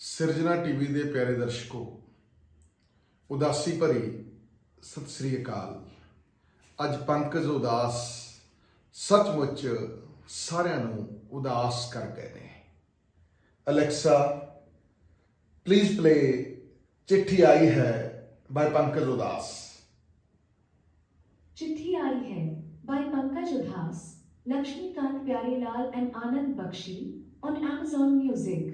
ਸਿਰਜਣਾ ਟੀਵੀ ਦੇ ਪਿਆਰੇ ਦਰਸ਼ਕੋ ਉਦਾਸੀ ਭਰੀ ਸਤਿ ਸ੍ਰੀ ਅਕਾਲ ਅੱਜ ਪੰਕਜ ਉਦਾਸ ਸੱਚਮੁੱਚ ਸਾਰਿਆਂ ਨੂੰ ਉਦਾਸ ਕਰ ਗਏ ਨੇ ਅਲੈਕਸਾ ਪਲੀਜ਼ ਪਲੇ ਚਿੱਠੀ ਆਈ ਹੈ ਬਾਈ ਪੰਕਜ ਉਦਾਸ चिट्ठी आई है by Pankaj Udhas, Lakshmikant Pyarelal and Anand Bakshi on Amazon Music.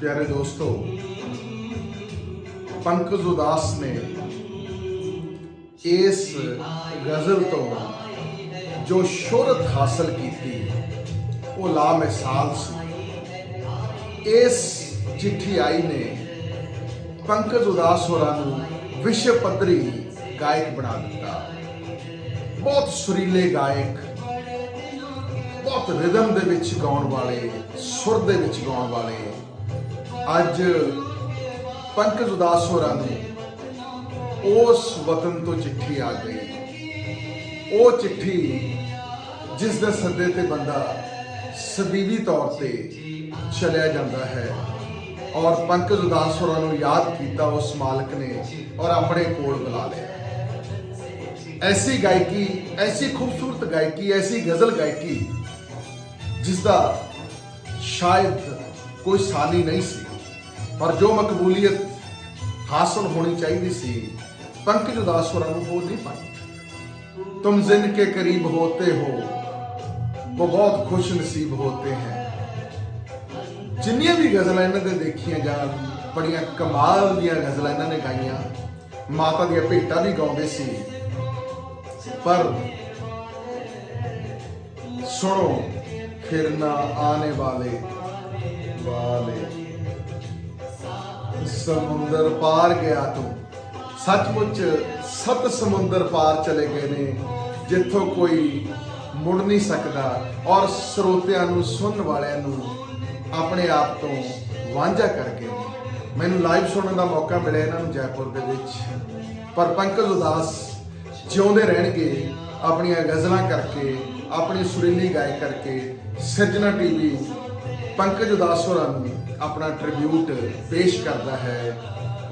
ਪਿਆਰੇ ਦੋਸਤੋ ਪੰਕਜ ਉਦਾਸ ਨੇ ਇਸ ਗਜ਼ਲ ਤੋਂ ਜੋ ਸ਼ੋਹਰਤ ਹਾਸਲ ਕੀਤੀ ਉਹ ਲਾ ਮਿਸਾਲ ਸੀ ਇਸ ਚਿੱਠੀ ਆਈ ਨੇ ਪੰਕਜ ਉਦਾਸ ਹੋਰਾਂ ਨੂੰ ਵਿਸ਼ਵ ਪੱਧਰੀ ਗਾਇਕ ਬਣਾ ਦਿੱਤਾ। ਬਹੁਤ ਸੁਰੀਲੇ ਗਾਇਕ, ਬਹੁਤ ਰਿਦਮ ਦੇ ਵਿੱਚ ਗਾਉਣ ਵਾਲੇ, ਸੁਰ ਦੇ ਵਿੱਚ ਗਾਉਣ ਵਾਲੇ। ਅੱਜ ਪੰਕਜ ਉਦਾਸ ਹੋਰਾਂ ਨੇ ਉਸ ਵਤਨ ਤੋਂ ਚਿੱਠੀ ਆ ਗਈ। ਉਹ ਚਿੱਠੀ ਜਿਸ ਦੇ ਸੱਦੇ ਤੇ ਬੰਦਾ ਸਦੀਵੀ ਤੌਰ ਤੇ ਚਲਿਆ ਜਾਂਦਾ ਹੈ। ਔਰ ਪੰਕਜ ਉਦਾਸ ਹੋਰਾਂ ਨੂੰ ਯਾਦ ਕੀਤਾ, ਉਸ ਮਾਲਕ ਨੇ ਔਰ ਆਪਣੇ ਕੋਲ ਬੁਲਾ ਲਿਆ। ਐਸੀ ਗਾਇਕੀ ਐਸੀ ਖੂਬਸੂਰਤ ਗਾਇਕੀ ਐਸੀ ਗਜ਼ਲ ਗਾਇਕੀ ਜਿਸ ਦਾ ਸ਼ਾਇਦ ਕੋਈ ਸਾਲੀ ਨਹੀਂ ਸੀ ਪਰ ਜੋ ਮਕਬੂਲੀਅਤ ਹਾਸਲ ਹੋਣੀ ਚਾਹੀਦੀ ਸੀ ਪੰਕਜ ਉਦਾਸ ਹੋਰਾਂ ਨੂੰ ਹੋ ਨਹੀਂ ਪਾਈ ਤੁਮ ਜ਼ਿੰਦ ਕੇ ਕਰੀਬ ਹੋਤੇ ਹੋ ਉਹ ਬਹੁਤ ਖੁਸ਼ ਨਸੀਬ ਹੋਤੇ ਹੈ ਜਿੰਨੀਆਂ ਵੀ ਗਜ਼ਲਾਂ ਇਹਨਾਂ ਦੇ ਦੇਖੀਆਂ ਜਾਣ ਬੜੀਆਂ ਕਮਾਲ ਦੀਆਂ ਗਜ਼ਲਾਂ ਇਹਨਾਂ ਨੇ ਗਾਈਆਂ ਮਾਤਾ ਦੀਆਂ ਭੇਟਾਂ ਵੀ ਗਾਉਂਦੇ ਸੀ ਪਰ ਸੁਣੋ, ਫਿਰ ਨਾ ਆने ਵਾਲੇ ਵਾਲੇ। ਸਮੁੰਦਰ ਪਾਰ ਗਿਆ ਤੂੰ। ਸੱਚਮੁੱਚ ਸੱਤ ਸਮੁੰਦਰ ਪਾਰ ਚਲੇ ਗਏ ਨੇ, ਜਿੱਥੋਂ ਕੋਈ ਮੁੜ ਨਹੀਂ ਸਕਦਾ। ਔਰ ਸਰੋਤਿਆਂ ਨੂੰ, ਸੁਣਨ ਵਾਲਿਆਂ ਨੂੰ ਆਪਣੇ ਆਪ ਤੋਂ ਵਾਂਝਾ ਕਰ ਗਏ ਨੇ ਮੈਨੂੰ ਲਾਈਵ ਸੁਣਨ ਦਾ ਮੌਕਾ ਮਿਲਿਆ ਇਹਨਾਂ ਨੂੰ ਜੈਪੁਰ ਦੇ ਵਿੱਚ। ਪਰ ਪੰਕਜ ਉਦਾਸ ਜਿਉਂਦੇ ਰਹਿਣਗੇ, ਆਪਣੀਆਂ ਗਜ਼ਲਾਂ ਕਰਕੇ, ਆਪਣੀ ਸੁਰੀਲੀ ਗਾਇਕ ਕਰਕੇ, ਸਿਰਜਣਾ ਟੀਵੀ ਪੰਕਜ ਉਦਾਸ ਹੋਰਾਂ ਨੂੰ ਆਪਣਾ ਟ੍ਰਿਬਿਊਟ ਪੇਸ਼ ਕਰਦਾ ਹੈ।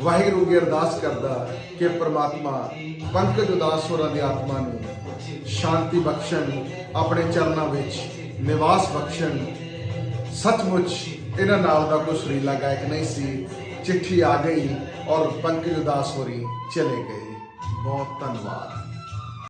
ਵਾਹਿਗੁਰੂ ਅੱਗੇ ਅਰਦਾਸ ਕਰਦਾ ਕਿ ਪ੍ਰਮਾਤਮਾ ਪੰਕਜ ਉਦਾਸ ਹੋਰਾਂ ਦੀ ਆਤਮਾ ਨੂੰ ਸ਼ਾਂਤੀ ਬਖਸ਼ਣ, ਆਪਣੇ ਚਰਨਾਂ ਵਿੱਚ ਨਿਵਾਸ ਬਖਸ਼ਣ। ਸੱਚਮੁੱਚ ਇਹਨਾਂ ਨਾਲ ਦਾ ਕੋਈ ਸੁਰੀਲਾ ਗਾਇਕ ਨਹੀਂ ਸੀ। ਚਿੱਠੀ ਆ ਗਈ ਔਰ ਪੰਕਜ ਉਦਾਸ ਹੋਰੀ ਚਲੇ ਗਏ। ਬਹੁਤ ਧੰਨਵਾਦ।